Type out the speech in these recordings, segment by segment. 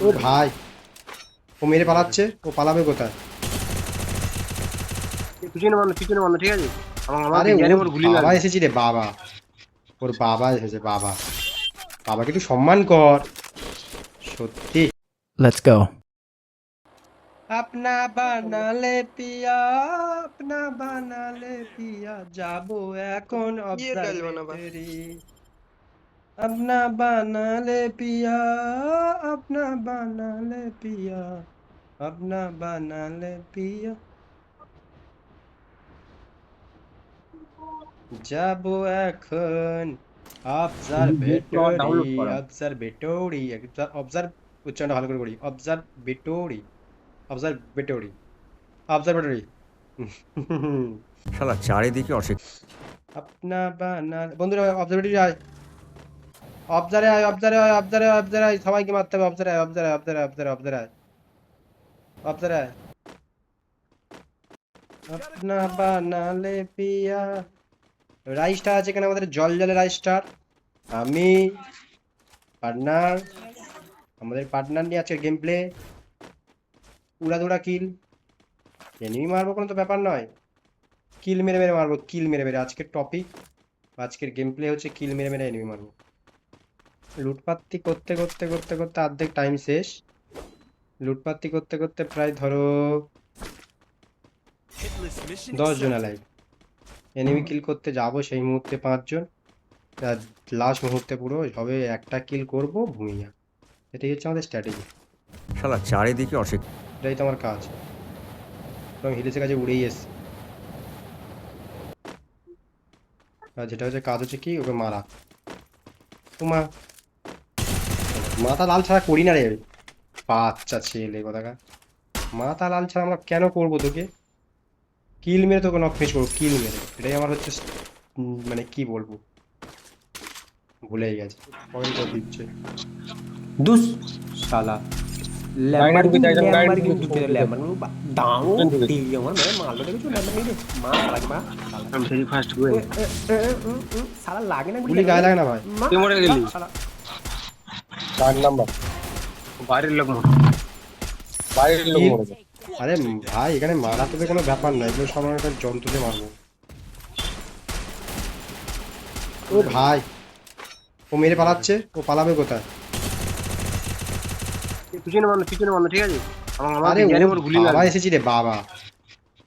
ও ভাই ও মেরে পালাচ্ছে ও পালাবে কোথায়? পিছনে পিছনে ঠিক আছে? আরে বাবা এসেছি রে বাবা। ওর বাবা এসেছে বাবা। বাবাকে একটু সম্মান কর। সত্যি। লেটস গো আপনা বানালে পিয়া আপনা বানালে পিয়া যাব এখন अपना बना ले पिया अपना बना ले पिया अपना बना ले पिया যাবো এখন download অবজারভেটরি করা। অবজারভেটরি অবজার্ভ উচ্চারণটা ভালো করে করি অবজারভেটরি অবজারভেটরি অবজারভেটরি শালা চারিদিকে অশিক আপনা বানা বন্ধুরা অবজারভেটরি আয় অবজারে আয় অবজারে আয় অবজারে অবজারে আয় সবাইকে মারতে হবে অবজারে আয় অবজারে অবজারে অবজারে অবজারে আয় অবজারে আয় আপনা বানালে পিয়া। রাইসটা আছে এখানে আমাদের, জল জলে রাইসটার আমি পার্টনার আমাদের পার্টনার নিয়ে আজকের গেম প্লে উড়াদুড়া কিল এনিমি মারবো কোনো তো ব্যাপার নয়। কিল মেরে মেরে মারবো কিল মেরে মেরে। আজকের টপিক আজকের গেম প্লে হচ্ছে কিল মেরে মেরে এনিমি মারবো। লুটপাত্তি করতে করতে করতে করতে অর্ধেক টাইম শেষ। লুটপাত্তি করতে করতে প্রায় ধরো দশ জন লাইভ এনিমি কিল করতে যাব সেই মুহূর্তে পাঁচজন। লাস্ট মুহূর্তে পুরো হবে একটা কিল করব ভূমিয়া। এটাই হচ্ছে আমাদের স্ট্র্যাটেজি শালা চারিদিকে অশিক এটাই তো আমার কাজ। এবং হিলিসের কাছে উড়েই এসছে। আর যেটা হচ্ছে কাজ হচ্ছে কি? ওকে মারা। তোমা মাথা লাল ছাড়া করি না রে। বাচ্চা ছেলে কোথাকার মাথা লাল ছাড়া আমরা কেন করব তোকে? কিল মেরে তোকে নক ফিনিশ করব কিল মেরে। এটাই আমার হচ্ছে মানে কি বলব? ভুলেই গেছে। পয়েন্ট দিচ্ছে। দুস শালা। লাগে না ভাই। চার নাম্বার বাইরের লোক মরে বাইরের লোক কি? মরে আরে ভাই এখানে মারা তোদের কোনো ব্যাপার নয় এগুলো আমরা একটা যন্ত্র দিয়ে মারবো। ও ভাই ও মেরে পালাচ্ছে ও পালাবে কোথায়? পিছনে মানো পিছনে মানো ঠিক আছে? আরে বাবা এসেছি রে বাবা।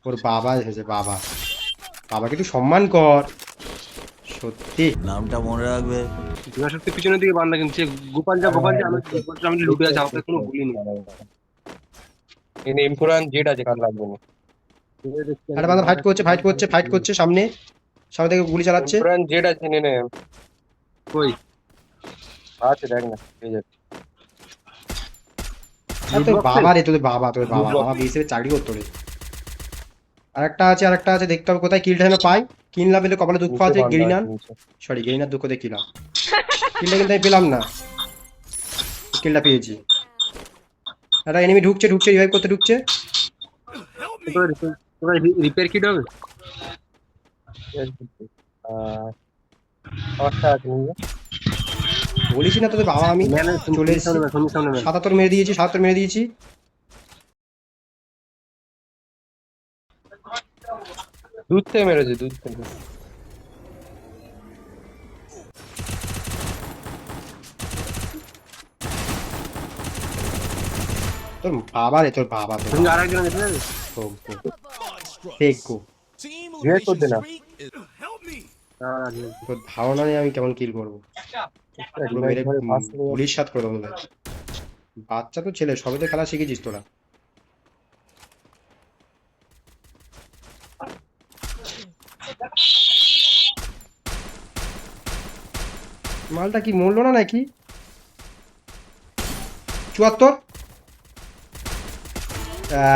ওর বাবা এসেছে বাবা। বাবাকে একটু সম্মান কর। সত্যি। নামটা মনে রাখবে। শক্তি পিছনের দিকে বান্ধা কিন্তু সে গোপাল যা গোপাল যা আমি গোপাল যা, আমি লুটে আছে আমাকে কোনো এনে ইমফোরান জেড আছে কার লাগবে? না আরে বান্দা ফাইট করছে ফাইট করছে ফাইট করছে সামনে। সামনে থেকে গুলি চালাচ্ছে। ইমফোরান জেড আছে নে নে। কই? আছে দেখ না এই যে। তোর বাবা রে তোদের বাবা তোদের বাবা। বাবা বিএসএফ চাকরি করতো রে। আরেকটা আছে আরেকটা আছে দেখতে হবে কোথায়। কিলটা যেন পাই। কিল না পেলে কপালে দুঃখ আছে গেরিনার। সরি গেরিনার দুঃখ দিয়ে কিলাম। কিলটা কিন্তু আমি পেলাম না। কিলটা পেয়েছি। একটা এনিমি ঢুকছে ঢুকছে রিভাইভ করতে ঢুকছে। তোরা রিপেয়ার কিট হবে? আচ্ছা আছে বলিস না তোদের বাবা আমি। চলে এসেছি। সামনে সামনে সামনে সাতাত্তর মেরে দিয়েছি সাতাত্তর মেরে দিয়েছি। দুধ থেকে মেরেছে দুধ থেকে তোর বাবা রে তোর বাবা তোর তুমি আরেকজন যেতে যাবে গো রিপেয়ার করতে না তোর ধারণা নেই আমি কেমন কিল করব? পুলিশ সাত করে দেবো বাচ্চা তো ছেলে সবে তো খেলা শিখেছিস তোরা। মালটা কি মরলো না নাকি? চুয়াত্তর?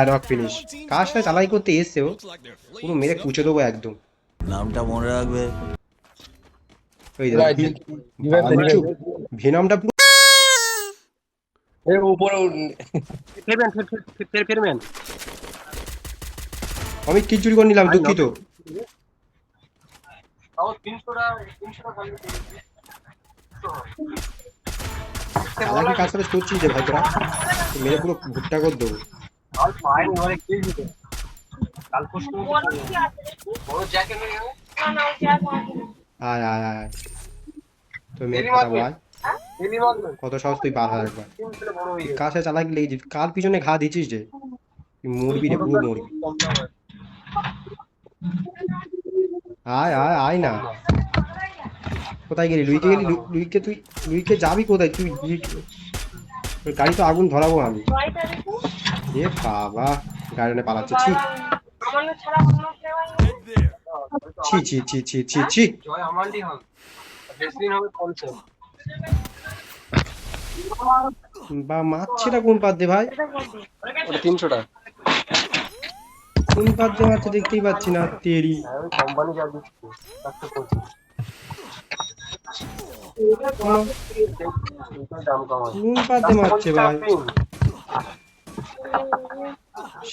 নক ফিনিশ কার সাথে চালাই করতে এসছে ও। পুরো মেরে কুচে দেবো একদম। নামটা মনে রাখবে। ওই পুরো ফেরবেন আমি কি চুরি করে নিলাম দুঃখিত। চালাকি কাজ করে করছিস যে ভাই তোরা মেরে পুরো ভুট্টা করে দেবো। আয় আয় আয়। তো মেরে মারবে। কত সাহস তুই হয় একবার। হয়ে সাথে চালাকি লেগেছিস কার পিছনে ঘা দিচ্ছিস যে? তুই মরবি রে পুরো মরবি। হয়। আয় আয় আয় না। কোথায় গেলি? লুইকে গেলি? লুইকে তুই লুইকে যাবি কোথায়? তুই গাড়ি তো আগুন ধরাবো আমি। এ বাবা গাড়ি নিয়ে পালাচ্ছে। ছি। ছি ছি ছি ছি ছি ছি। কনসেপ্ট বা মারছেটা কোন পাত দিয়ে ভাই? ওটা তিনশো টাকা কোন পাত দিয়ে মারছে দেখতেই পাচ্ছি না তেরি। হ্যাঁ কোম্পানি যা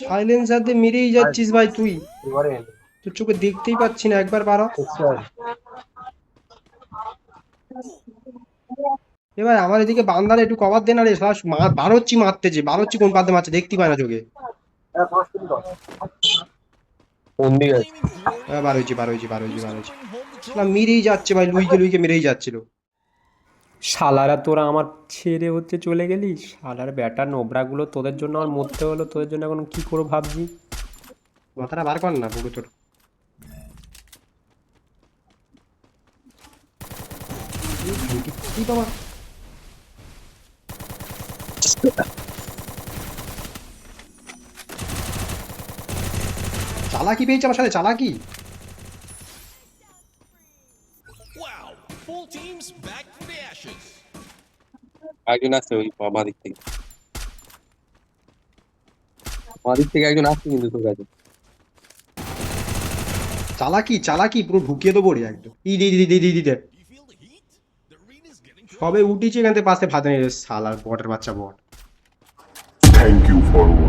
সাইলেন্সার দিয়ে মেরেই যাচ্ছিস ভাই তুই তোর চোখে দেখতেই পাচ্ছি না একবার বারো এবার আমার এদিকে বান্দারে একটু কভার দে না রে সারা মা- বার হচ্ছি মারতে যে বার হচ্ছি কোন পাতে মারছে দেখতে পায় না চোখে হ্যাঁ কোন দিকে আছে হ্যাঁ, বার হয়েছি শালা মেরেই যাচ্ছে ভাই লুইকে লুইকে মেরেই যাচ্ছিল। শালারা তোরা আমার ছেড়ে হচ্ছে চলে গেলি? শালার ব্যাটা নোবরাগুলো তোদের জন্য আমার মরতে হলো তোদের জন্য এখন কি করব ভাবছি? মাথাটা বার কর না পুরো তোর কি বাবা চালাকি পেয়েছে আমার সাথে চালাকি? Full teams back from the ashes. একজন আসছে ওই বাঁ দিক থেকে। বাঁ দিক থেকে একজন আসছে কিন্তু তোর কাছে। চালাকি চালাকি পুরো ঢুকিয়ে দেবো রে একদম। ই দি দি দি দি দি সবে উঠেছে এখান থেকে পাশে ফাঁদে নিয়ে সালার বটের বাচ্চা বট। Thank you for watching.